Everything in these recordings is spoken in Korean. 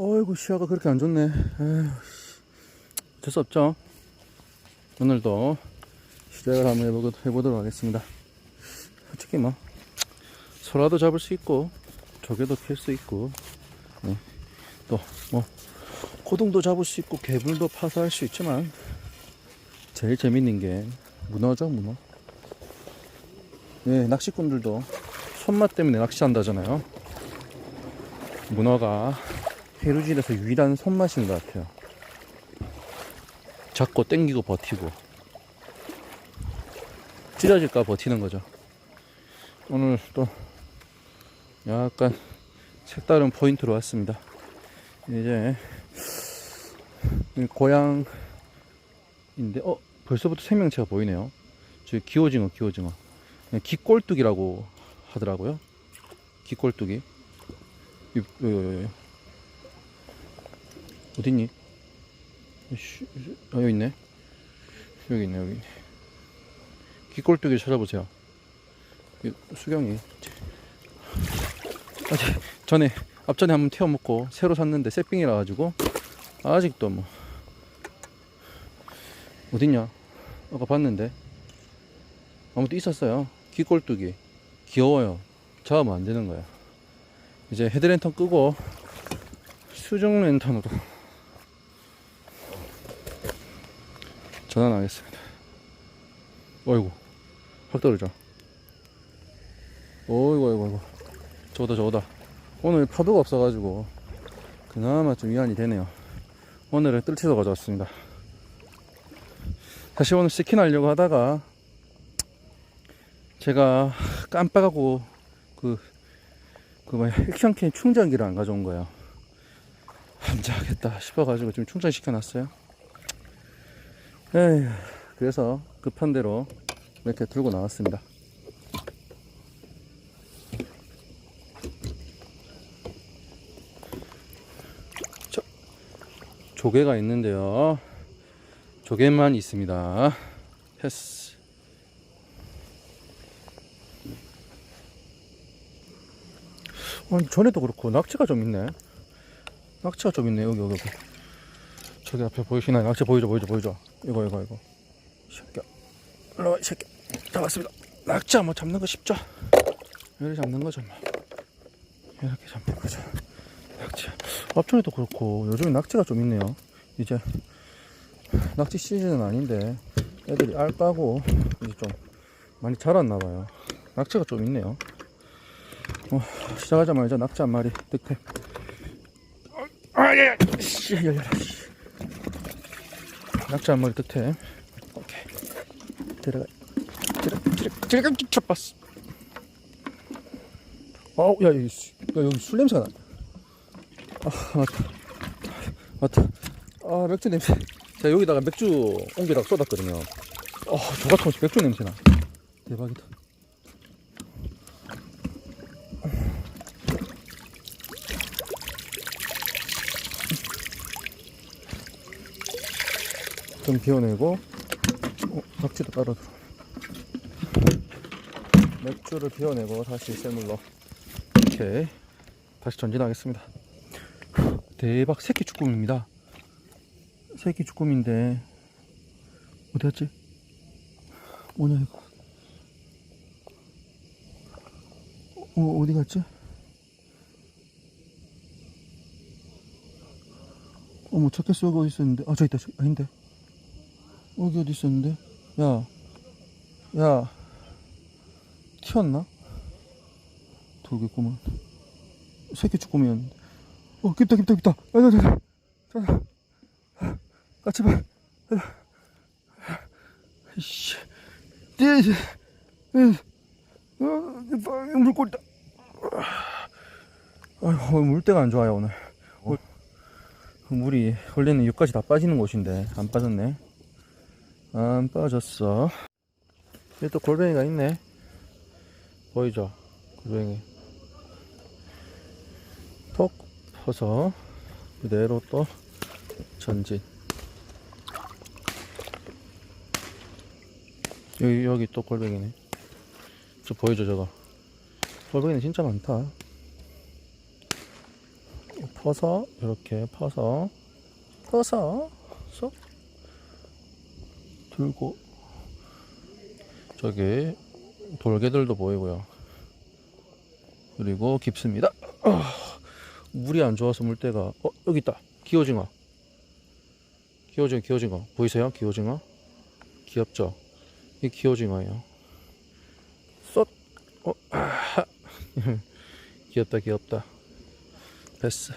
어이구 시야가 그렇게 안 좋네. 에휴, 씨. 어쩔 수 없죠. 오늘도 시작을 한번 해보, 해보도록 하겠습니다. 솔직히 뭐 소라도 잡을 수 있고 조개도 필 수 있고 네. 또뭐 고동도 잡을 수 있고 개불도 파서 할 수 있지만 제일 재밌는 게 문어죠 문어. 네, 낚시꾼들도 손맛 때문에 낚시한다잖아요. 문어가 해루질에서 유일한 손맛인 것 같아요. 잡고 땡기고 버티고. 찢어질까 버티는 거죠. 오늘 또 약간 색다른 포인트로 왔습니다. 이제 이 고향인데 어 벌써부터 생명체가 보이네요. 저기 기오징어 기오징어. 네, 기꼴뚜기라고 하더라고요. 기꼴뚜기 요, 요, 요, 요. 어딨니? 아 여기 있네. 여기 있네 여기. 기꼴뚜기 찾아보세요. 이 수경이. 아직 전에 앞전에 한번 태워 먹고 새로 샀는데 새삥이라 가지고 아직도 뭐. 어딨냐? 아까 봤는데. 아무튼 있었어요. 귀꼴뚜기. 귀여워요. 잡으면 안 되는 거야. 이제 헤드랜턴 끄고 수중 랜턴으로 전환하겠습니다. 어이구. 확 떨어져. 어이구 어이구 어이구. 저거다 저거다. 오늘 파도가 없어가지고 그나마 좀 위안이 되네요. 오늘은 뜰채도 가져왔습니다. 사실 오늘 스킨 하려고 하다가 제가 깜빡하고 그, 그 뭐야, 액션캔 충전기를 안 가져온 거예요. 함자하겠다 싶어가지고 지금 충전시켜 놨어요. 에휴, 그래서 급한 대로 이렇게 들고 나왔습니다. 저, 조개가 있는데요. 조개만 있습니다. 패스. 아니, 전에도 그렇고 낙지가 좀 있네. 낙지가 좀 있네. 여기 여기 여기. 저기 앞에 보이시나요? 낙지 보이죠 보이죠 보이죠. 이거 이거 이거. 이 새끼야. 일로 와, 이 새끼. 잡았습니다. 낙지 한번 잡는 거 쉽죠? 이렇게 잡는 거죠 뭐. 이렇게 잡는 거죠. 낙지. 앞전에도 그렇고 요즘에 낙지가 좀 있네요. 이제 낙지 시즌은 아닌데 애들이 알 까고 이제 좀 많이 자랐나 봐요. 낙지가 좀 있네요. 어, 시작하자마자 낙지 한 마리 득템. 아야, 씨, 열려라. 씨. 낙지 한 마리 득템. 오케이. 들어가. 들어, 들어, 들어가. 쳤봤어. 아우, 야, 여기, 수- 야, 여기 술 냄새가 나. 아, 맞다. 맞다. 아, 맥주 냄새. 제가 여기다가 맥주 옹기다가 쏟았거든요. 어, 저 같은 곳이 맥주 냄새나. 대박이다. 좀 비워내고 어, 낙지도 따라 들어. 맥주를 비워내고 다시 쇠물로. 이렇게 다시 전진하겠습니다. 대박 새끼 쭈꾸미입니다. 새끼 쭈꾸미인데 어디 갔지? 뭐냐 이거? 어, 어디 갔지? 어머 첫개 쏘고 있었는데? 아 저기 있다 저기 아닌데 여기 어디 있었는데? 야, 야, 튀었나? 돌겠구만. 새끼 쭈꾸미였는데. 어, 깊다, 깊다, 깊다. 야, 야, 야, 야, 야. 아, 제발. 이씨. 어, 어, 물고기다. 아이고, 물때가 안 좋아요, 오늘. 물- 그 물이 원래는 여기까지 다 빠지는 곳인데, 안 빠졌네. 안 빠졌어. 여기 또 골뱅이가 있네. 보이죠? 골뱅이. 톡 퍼서 그대로 또 전진. 여기, 여기 또 골뱅이네. 저 보이죠, 저거? 골뱅이는 진짜 많다. 퍼서 이렇게 퍼서 퍼서 쏙 들고 저기 돌개들도 보이고요. 그리고 깊습니다. 아, 물이 안 좋아서 물때가 어 여기 있다. 기오징어. 기오징어 기오징어 보이세요? 기오징어 귀엽죠? 이 기오징어예요. 쏙 어, 아, 귀엽다 귀엽다. 됐어.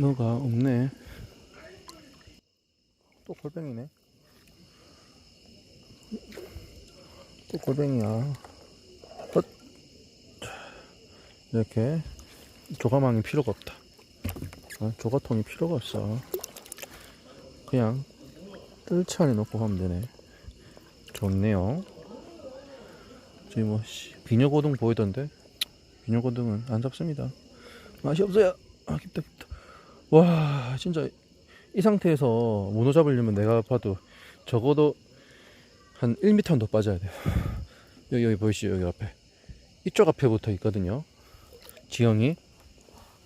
너가 없네. 또 골뱅이네. 또 골뱅이야. 헛. 이렇게 조가망이 필요가 없다. 어, 조가통이 필요가 없어. 그냥 뜰채 안에 넣고 가면 되네. 좋네요. 지금 뭐 씨, 비녀고등 보이던데 비녀고등은 안 잡습니다. 맛이 없어요. 아 깊다 깊다. 와 진짜 이 상태에서 문어 잡으려면 내가 봐도 적어도 한 1m는 더 빠져야 돼요. 여기 여기 보이시죠 여기 앞에 이쪽 앞에 붙어 있거든요. 지형이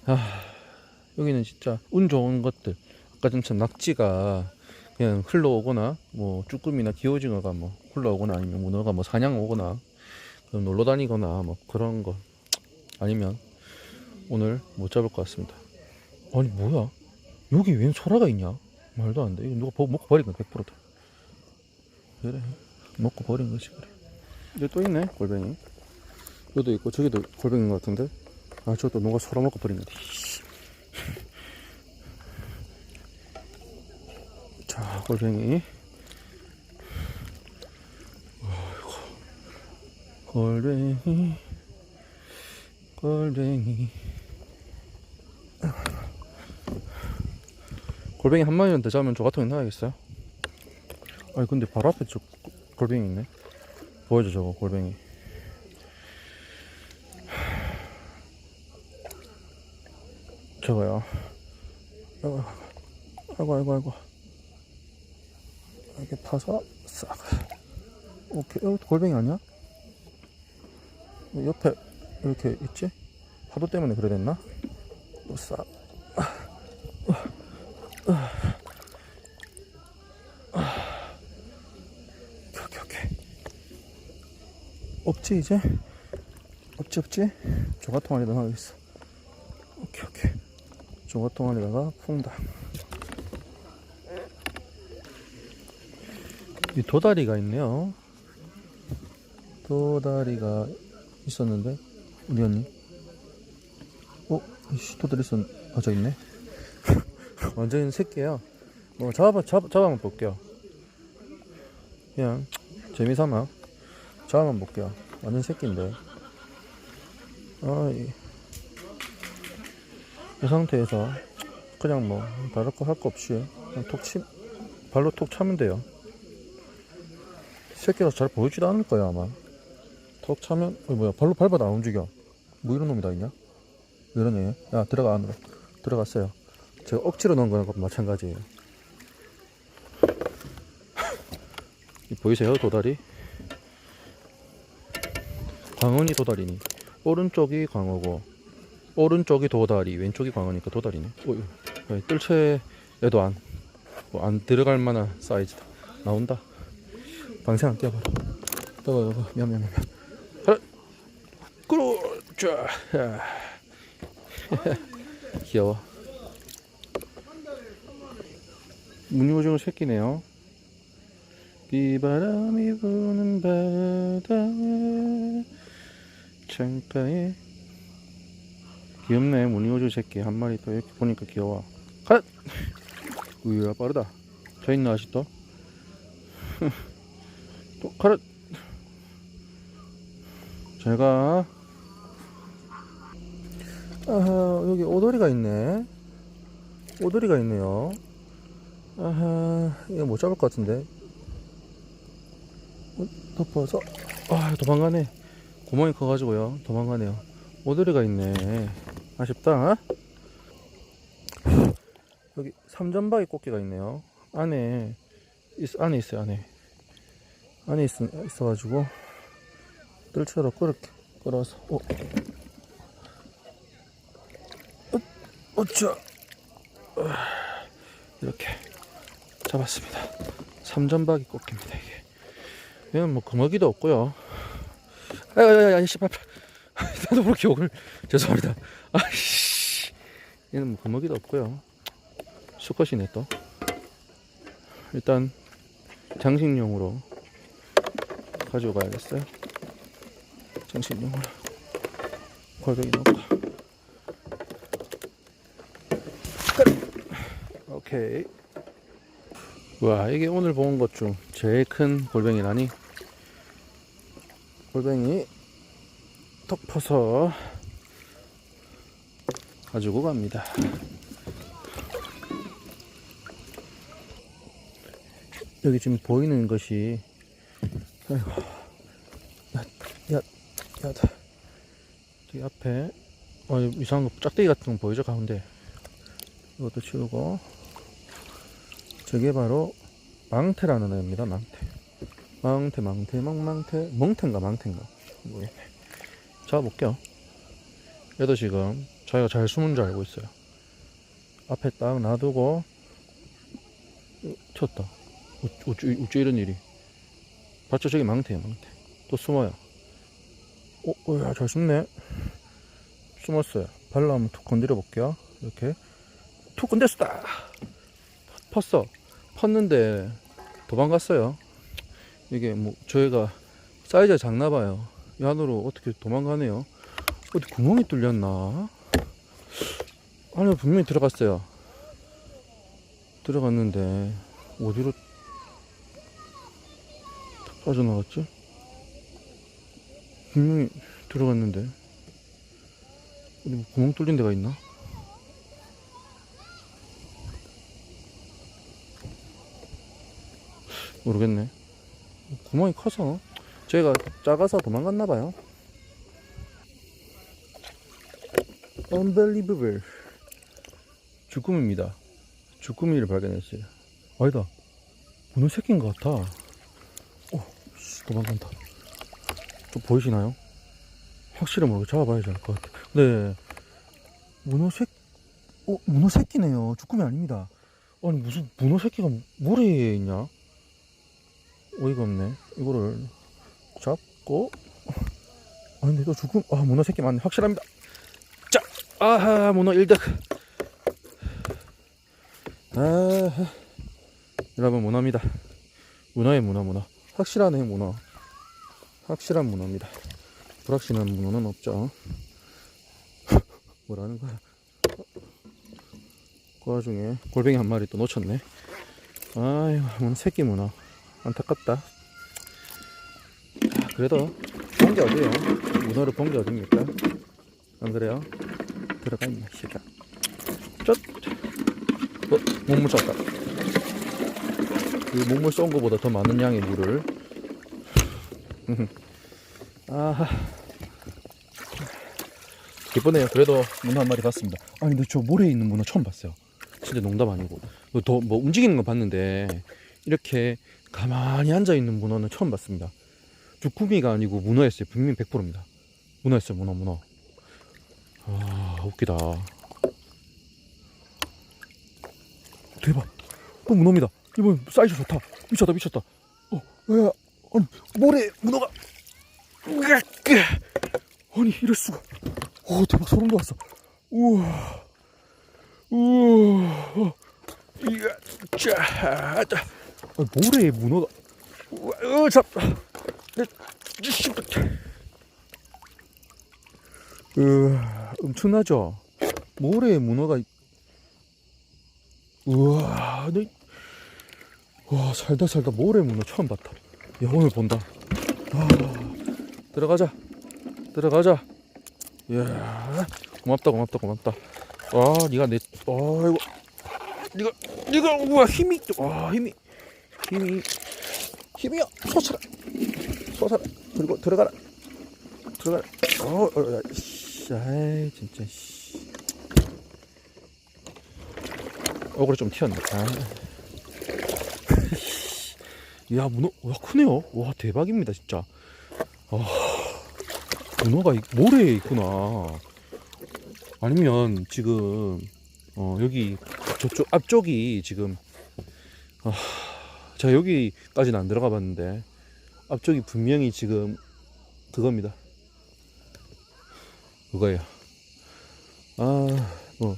아 여기는 진짜 운 좋은 것들 아까 전처럼 낙지가 그냥 흘러오거나 뭐 쭈꾸미나 기오징어가 뭐 흘러오거나 아니면 문어가 뭐 사냥 오거나 놀러 다니거나 뭐 그런 거 아니면 오늘 못 잡을 것 같습니다. 아니 뭐야? 여기 웬 소라가 있냐? 말도 안 돼. 이거 누가 버- 먹고 버린 거야 100%다. 그래 먹고 버린 거지 그래. 여기 또 있네 골뱅이. 여기도 있고 저기도 골뱅이인 것 같은데. 아 저것도 누가 소라 먹고 버린 거지. 자 골뱅이. 골뱅이. 골뱅이. 골뱅이 한 마리만 더 잡으면 조가통에 넣어야겠어요. 아니 근데 바로 앞에 저 골뱅이 있네. 보여줘 저거 골뱅이. 저거요. 아이고 아이고 아이고 아이고. 이렇게 파서 싹. 오케이. 어, 골뱅이 아니야? 옆에 이렇게 있지? 파도 때문에 그래 됐나? 또 싹. 오케이 오케이 없지 이제? 없지 없지? 조가통 안에다 넣어야겠어. 오케이 오케이. 조가통 안에다가 푼다. 이 도다리가 있네요. 도다리가 있었는데 우리 언니? 어? 이씨 도다리 있었 아저 있네. 완전히 새끼야 뭐 잡아 잡 잡아만 볼게요. 그냥 재미삼아. 잡아만 볼게요 완전 새끼인데. 아 이. 이 상태에서 그냥 뭐 다를 거 할 거 없이 그냥 톡 치, 발로 톡 차면 돼요. 새끼가 잘 보이지도 않을 거야 아마. 톡 차면 어 뭐야 발로 밟아도 안 움직여. 뭐 이런 놈이 다 있냐 왜 이러냐 야 들어가 안으로. 들어갔어요. 제가 억지로 넣은 거랑 마찬가지예요. 이 보이세요 도다리? 광어니 도다리니? 오른쪽이 광어고 오른쪽이 도다리 왼쪽이 광어니까 도다리네. 오, 어, 뜰채에도 안, 뭐 안 들어갈 만한 사이즈다 나온다. 방생 안 껴봐라. 떠봐 떠봐 미안 미안 그렇죠 귀여워. 무늬오징어 새끼네요. 비바람이 부는 바다 창가에. 귀엽네 무늬오징어 새끼. 한 마리 또 이렇게 보니까 귀여워. 컷! 우야 빠르다. 저 있나 아직도? 또 카렛 제가. 아하 여기 오돌이가 있네. 오돌이가 있네요. 아하 이거 못 잡을 것 같은데. 어, 덮어서. 아 도망가네 구멍이 커가지고요 도망가네요 오돌이가 있네 아쉽다 여기 삼전바위 꽃게가 있네요. 안에 있, 안에 있어요. 안에 안에 있, 있어가지고 뜰채로 끌어 끌어서 어. 어, 어쩌 어, 이렇게 잡았습니다. 삼전박이 꽃게입니다 이게. 얘는 뭐 금어기도 없고요. 아야야야 씨 빨리 나도 그렇게 욕을 죄송합니다. 아씨 얘는 뭐 금어기도 없고요. 수컷이네 또. 일단 장식용으로 가지고 가야겠어요. 장식용으로 골뱅이 넣고. 끝. 오케이. 와 이게 오늘 본 것 중 제일 큰 골뱅이라니. 골뱅이 턱 퍼서 가지고 갑니다. 여기 지금 보이는 것이 아이고 야, 저기 앞에 어, 이상한 거 짝대기 같은 거 보이죠 가운데? 이것도 치우고. 저게 바로 망태라는 애입니다 망태 망태 망태 망망태. 멍태인가 망태인가. 모르겠네 잡아볼게요. 얘도 지금. 자기가 잘 숨은 줄 알고 있어요. 앞에 딱 놔두고 어- 어째, 어째 이런 일이. 봤죠? 저기 망태야 망태. 또 숨어요. 어, 어, 야, 잘 숨네. 숨었어요. 발로 한번 툭 건드려 볼게요. 이렇게. 툭 건드렸다! 펐어. 펐는데 도망갔어요 이게 뭐 저희가 사이즈가 작나봐요. 이 안으로 어떻게 도망가네요? 어디 구멍이 뚫렸나? 안에 분명히 들어갔어요. 들어갔는데 어디로 빠져나갔지? 분명히 들어갔는데 어디 뭐 구멍 뚫린 데가 있나? 모르겠네 구멍이 커서 저희가 작아서 도망갔나봐요 Unbelievable 주꾸미입니다 주꾸미를 발견했어요 아니다 문어 새끼인 것 같아 어, 씨, 도망간다. 좀 보이시나요? 확실히 모르고 잡아봐야지 알 것 같아. 네. 문어 새, 어, 문어 새끼네요. 주꾸미 아닙니다. 아니, 무슨 문어 새끼가 모래에 있냐? 어이가 없네. 이거를 잡고. 아, 근데 또 주꾸미, 아, 문어 새끼 맞네. 확실합니다. 자, 아하, 문어 1득. 아하. 여러분, 문어입니다. 문어의 문어, 문어. 확실하네 문어 확실한 문어입니다 불확실한 문어는 없죠 뭐라는 거야 그 와중에 골뱅이 한 마리 또 놓쳤네 아유 문어 새끼 문어 안타깝다. 아, 그래도 본게 어디에요? 문어를 본 게 어딥니까? 안 그래요? 들어가 있네 시가 쩍 어, 목물 쳤다. 그 목물 쏜 거보다 더 많은 양의 물을. 아하. 이번에요. 그래도 문어 한 마리 봤습니다. 아니 근데 저 모래에 있는 문어 처음 봤어요. 진짜 농담 아니고. 더 뭐 움직이는 건 봤는데 이렇게 가만히 앉아 있는 문어는 처음 봤습니다 주꾸미가 아니고 문어였어요 분명 100%입니다 문어였어요 문어 문어 아 웃기다 대박 또 문어입니다 이번 사이즈 좋다. 미쳤다, 미쳤다. 어, 야, 아니, 모래, 문어가. 아니, 이럴 수가. 오, 대박, 소름 돋았어. 우와. 우와. 어, 이야, 자, 자. 아, 모래에 문어가. 우와, 어, 잡. 네, 씨. 으, 엄청나죠? 모래에 문어가. 우와, 네. 와 살다 살다 모래 문어 처음 봤다 야 오늘 본다 아, 들어가자 들어가자 이야 고맙다 고맙다 고맙다 와 니가 내 아이고 니가 니가 우와 힘이 와 힘이 힘이 힘이야 솟아라 솟아라 그리고 들어가라 들어가라 어, 어, 야, 씨, 아이 진짜 씨. 어그로 좀 튀었네. 아. 야, 문어, 와, 크네요. 와, 대박입니다, 진짜. 아, 문어가 이- 모래에 있구나. 아니면 지금, 어, 여기, 저쪽, 앞쪽이 지금, 아, 제가 여기까지는 안 들어가 봤는데, 앞쪽이 분명히 지금, 그겁니다. 그거예요. 아, 뭐,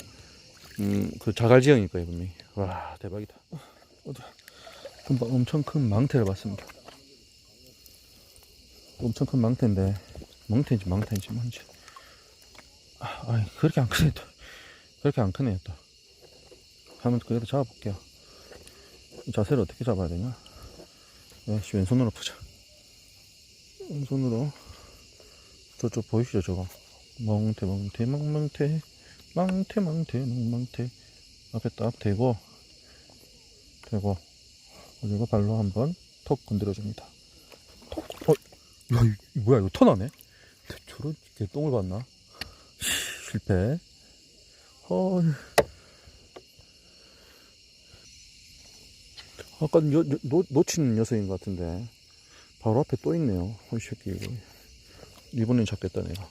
음, 그 자갈지형일 거예요, 분명히. 와, 대박이다. 금방 엄청 큰 망태를 봤습니다. 엄청 큰 망태인데, 망태인지 망태인지 뭔지. 아, 아니, 그렇게 안 크네, 또. 그렇게 안 크네요, 또. 한번 그래도 잡아볼게요. 이 자세를 어떻게 잡아야 되냐? 네, 씨, 왼손으로 보자. 왼손으로. 저쪽 보이시죠, 저거? 멍태, 멍태, 멍멍태. 망태, 망태, 멍망태. 앞에 딱 대고, 대고, 그리고 발로 한번 톡 건드려줍니다. 톡, 어, 야, 이 뭐야, 이거 터나네? 저런 개똥을 봤나? 실패. 헐. 아까 여, 여, 놓, 놓친 녀석인 것 같은데. 바로 앞에 또 있네요. 이 새끼, 이거. 이번엔 잡겠다, 내가.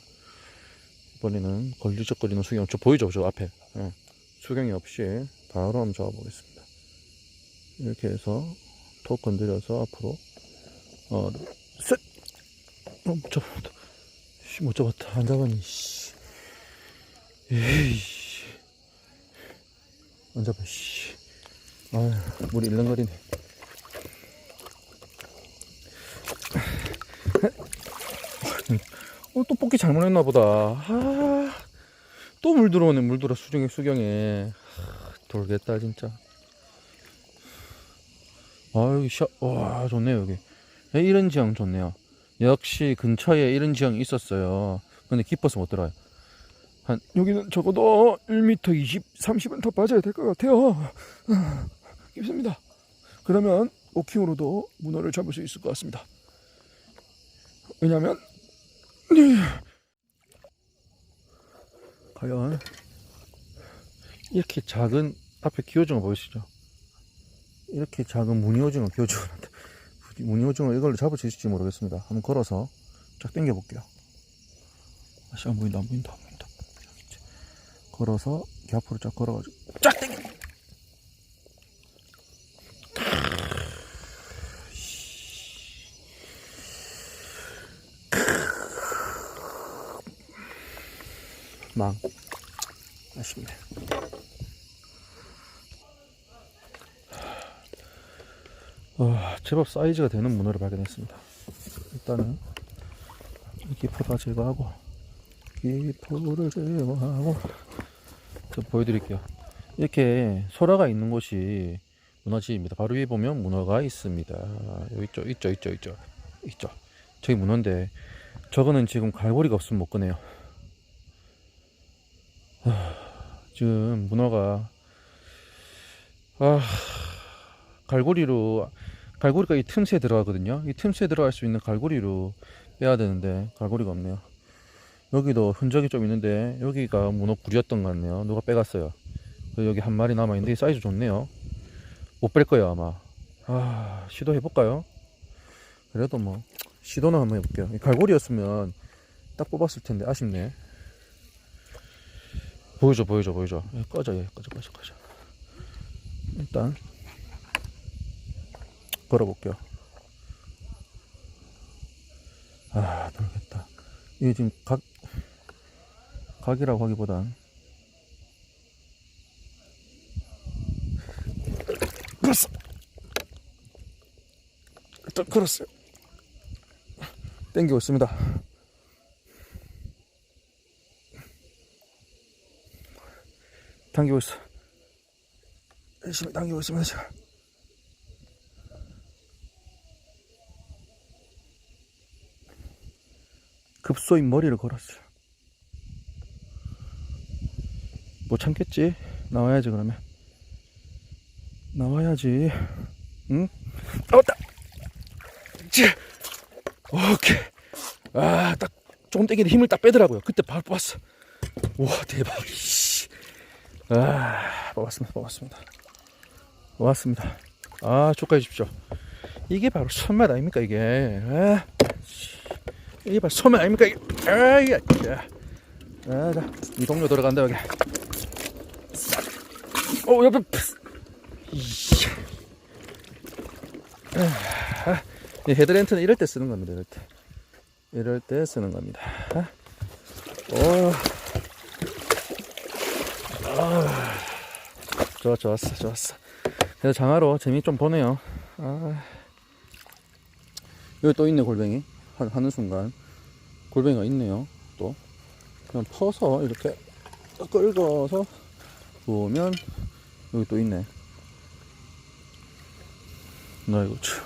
이번에는 걸리적거리는 수경. 저 보이죠? 저 앞에. 예. 수경이 없이 바로 한번 잡아보겠습니다. 이렇게 해서 톡 건드려서 앞으로. 어, 셋! 어, 못 잡았다. 씨, 못 잡았다. 안 잡았니, 씨. 에이, 씨. 안 잡아, 씨. 아휴, 물이 일렁거리네. 어, 또 뽑기 잘못했나 보다. 아, 또 물 들어오네, 물 들어, 수경에, 수경에. 하, 돌겠다, 진짜. 아유, 샤, 와, 좋네요, 여기. 예, 이런 지형 좋네요. 역시 근처에 이런 지형이 있었어요. 근데 깊어서 못 들어요. 한, 여기는 적어도 1m 20, 30은 더 빠져야 될 것 같아요. 아, 깊습니다. 그러면 오킹으로도 문어를 잡을 수 있을 것 같습니다. 왜냐면, 네. 과연, 이렇게 작은, 앞에 기호증을 보이시죠? 이렇게 작은 무늬오징어, 기호증한테 무늬오징어 이걸로 잡을 수 있을지 모르겠습니다. 한번 걸어서 쫙 당겨 볼게요. 다시 안 보인다, 안 보인다, 안 보인다. 걸어서 앞으로 쫙 걸어가지고 쫙 당겨. 망. 아쉽네. 어, 제법 사이즈가 되는 문어를 발견했습니다. 일단은 이 기포 다 제거하고 기포를 제거하고 저 보여드릴게요. 이렇게 소라가 있는 곳이 문어집입니다. 바로 위에 보면 문어가 있습니다. 여기 있죠, 있죠, 있죠, 있죠, 있죠. 저기 문어인데 저거는 지금 갈고리가 없으면 못 꺼내요. 하, 지금 문어가 아 갈고리로 갈고리가 이 틈새에 들어가거든요. 이 틈새에 들어갈 수 있는 갈고리로 빼야 되는데 갈고리가 없네요. 여기도 흔적이 좀 있는데 여기가 문어 굴이었던 것 같네요. 누가 빼갔어요. 여기 한 마리 남아 있는데 이 사이즈 좋네요. 못 뺄 거예요 아마. 아 시도해 볼까요? 그래도 뭐 시도는 한번 해볼게요. 이 갈고리였으면 딱 뽑았을 텐데 아쉽네. 보여줘 보여줘 보여줘. 예, 꺼져 예, 꺼져 꺼져 꺼져. 일단 걸어볼게요. 아, 모르겠다. 이게 지금 각, 각이라고 하기보단. 걸었어! 일단 걸었어요. 땡기고 있습니다. 당기고 있어. 열심히 당기고 있습니다, 지금. 급소히 머리를 걸었어요. 못 참겠지? 나와야지 그러면. 나와야지. 응? 나왔다. 지. 오케이. 아, 딱 조금 땡기는데 힘을 딱 빼더라고요. 그때 바로 뽑았어. 와 대박. 씨. 아, 뽑았습니다. 뽑았습니다. 왔습니다. 아, 쪽까지 주십시오. 이게 바로 손맛 아닙니까, 이게. 아, 씨. 이게 바로 손맛 아닙니까, 이게. 아, 이게. 자, 아, 자, 이 동료 들어간다, 여기. 어, 옆에. 이씨. 아, 이 헤드랜트는 이럴 때 쓰는 겁니다, 이럴 때. 이럴 때 쓰는 겁니다. 어. 좋아, 좋았어, 좋았어. 그래서 장화로 재미 좀 보네요. 아. 여기 또 있네, 골뱅이. 하, 하는 순간. 골뱅이가 있네요, 또. 그냥 퍼서 이렇게 긁어서 부으면 여기 또 있네. 나 이거 참.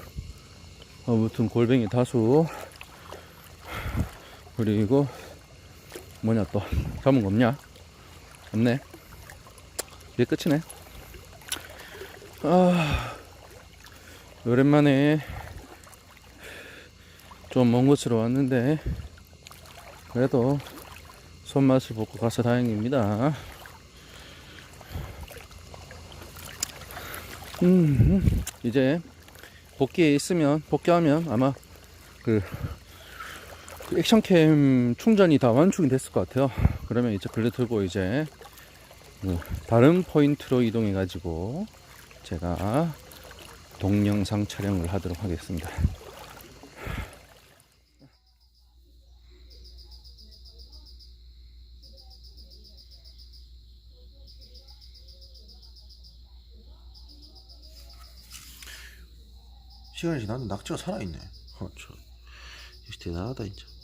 아무튼 골뱅이 다수. 그리고 뭐냐 또 잡은 거 없냐? 없네. 이게 끝이네. 아, 오랜만에 좀 먼 곳으로 왔는데 그래도 손맛을 보고 가서 다행입니다. 음, 이제 복귀에 있으면 복귀하면 아마 그, 그 액션캠 충전이 다 완충이 됐을 것 같아요. 그러면 이제 글로 들고 이제 그 다른 포인트로 이동해 가지고 제가 동영상 촬영을 하도록 하겠습니다. 시간이 지났는데 낙지가 살아있네. 어, 저, 역시 대단하다, 진짜.